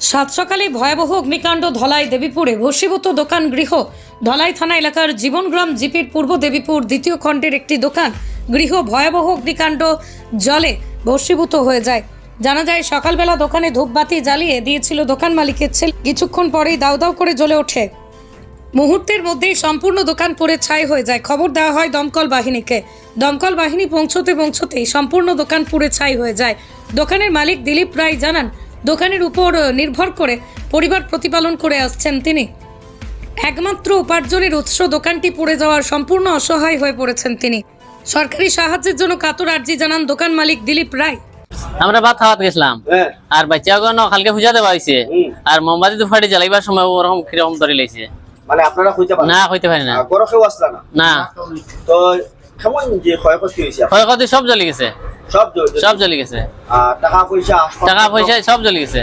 সাত সকালে ভয়াবহ অগ্নিকাণ্ড ধলাই দেবীপুরে। ভস্মীভূত দোকান গৃহ, ধলাই থানা এলাকার জীবনগ্রাম জিপির পূর্ব দেবীপুর দ্বিতীয় খণ্ডের একটি দোকান গৃহ ভয়াবহ অগ্নিকাণ্ড জলে ভস্মীভূত হয়ে যায়। জানা যায়, সকালবেলা দোকানে ধূপবাতি জ্বালিয়ে দিয়েছিল দোকান মালিকের ছেলে। কিছুক্ষণ পরেই দাউ দাউ করে জ্বলে ওঠে। মুহূর্তের মধ্যেই সম্পূর্ণ দোকান পুড়ে ছাই হয়ে যায়। খবর দেওয়া হয় দমকল বাহিনীকে। দমকল বাহিনী পৌঁছতে পৌঁছতেই সম্পূর্ণ দোকান পুড়ে ছাই হয়ে যায়। দোকানের মালিক দিলীপ রায় জানান দোকানের উপর নির্ভর করে পরিবার প্রতিপালন করে আসছেন তিনি। একমাত্র উপার্জনের উৎস দোকানটি পুড়ে যাওয়ার সম্পূর্ণ অসহায় হয়ে পড়েছেন তিনি। সরকারি সাহায্যের জন্য কাতর আর্জি জানান দোকান মালিক দিলীপ রায়। আমরা ভাত খাওয়াতে গেছিলাম। হ্যাঁ। আর বাচ্চাগণ কালকে পূজা দেওয়া হয়েছে। আর মোমবাতি ফাটি জ্বালাইবার সময় ওরকম কীরকম ধরে লেছে মানে আপনারা কইতে পারেন? না হইতে পারি না। না? না। তো? ক্ষয়ক্ষতি সব জ্বলে গেছে। সব। সব জ্বলে গেছে। টাকা পয়সা টাকা পয়সা সব জ্বলে গেছে।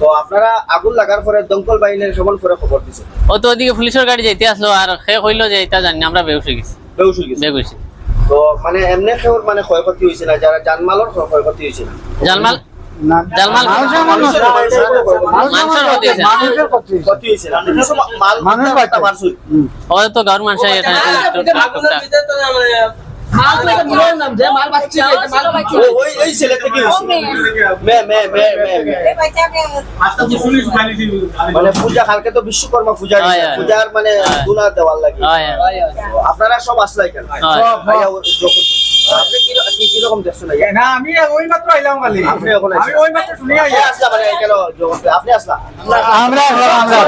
তো আপনারা আগুন লাগার পরে দমকল বাহিনীর কেমন করে খবর দিছে ও তো ওদিকে পুলিশের গাড়ি যাইতে আসলো আর সে কইলো যে এটা জানি আমরা বেউস গেছি। বেউস গেছে। তো মানে এমনি মানে ক্ষয়ক্ষতি না যারা জানমালর ক্ষয়ক্ষতি না। জালমাল মানুষের মানুষের ক্ষতি মানুষ এটা ওই ওই ছেলে থেকে মে মে মে মে। মানে পূজা কালকে তো বিশ্বকর্মা পূজা দিছে। পূজার মানে। দেওয়ার লাগে। আপনারা সব আসলাই কেন। ভাইয়া, যখন- আপনি কি- কি- কীরকম দেখছেন না না আমি ওই মাত্র আইলাম খালি। আপনি এখন আমি ওই মাত্র শুনি আপনি আসলা মানে কেন আপনি আসলা? আমরা আমরা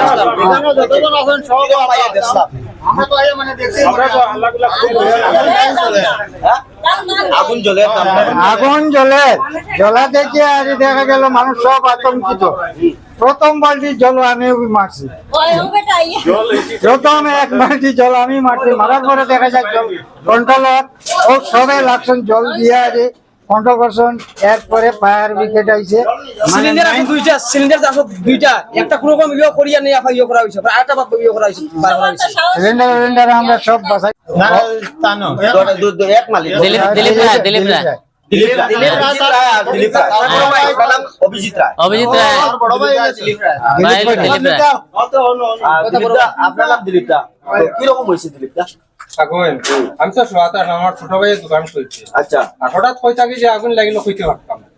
ভাইয়া আপনি? হ্যাঁ? আগুন জ্বলে আগুন জ্বলে। জ্বলা দেখে আর দেখা গেল মানুষ সব আতঙ্কিত। প্রথম বালতি জল আমি মারছি। প্রথম এক বালতি জল আমি মারছি। মারার পরে দেখা যায় জল কন্ট্রোল ও সবে লাগছেন জল দিয়ে আরে কন্ট্রোল করছেন এরপরে ফায়ার ব্রিগেড আইছে। মানে সিলিন্ডার আছে দুইটা সিলিন্ডার আছে দুইটা। একটা কোনো রকম ইয়ে করিয়া নিয়ে আফা ইয়ে করা হয়েছে আরেকটা বাপ ইয়ে করা হয়েছে বার করা হয়েছে সিলিন্ডার সিলিন্ডার আমরা সব বাসাই দু- দু- এক মালিক। দিলীপ দিলীপ রায় দিলীপ রায়। আর আর আপনার নাম দিলীপ দা। কীরকম হয়েছে দিলীপ দা? আগুন আমি তো শোয়াতে আমার ছোট ভাইয়ের দোকান চলছে আচ্ছা। আর হঠাৎ কই থাকি যে আগুন লাগিল কইতে পারতাম না।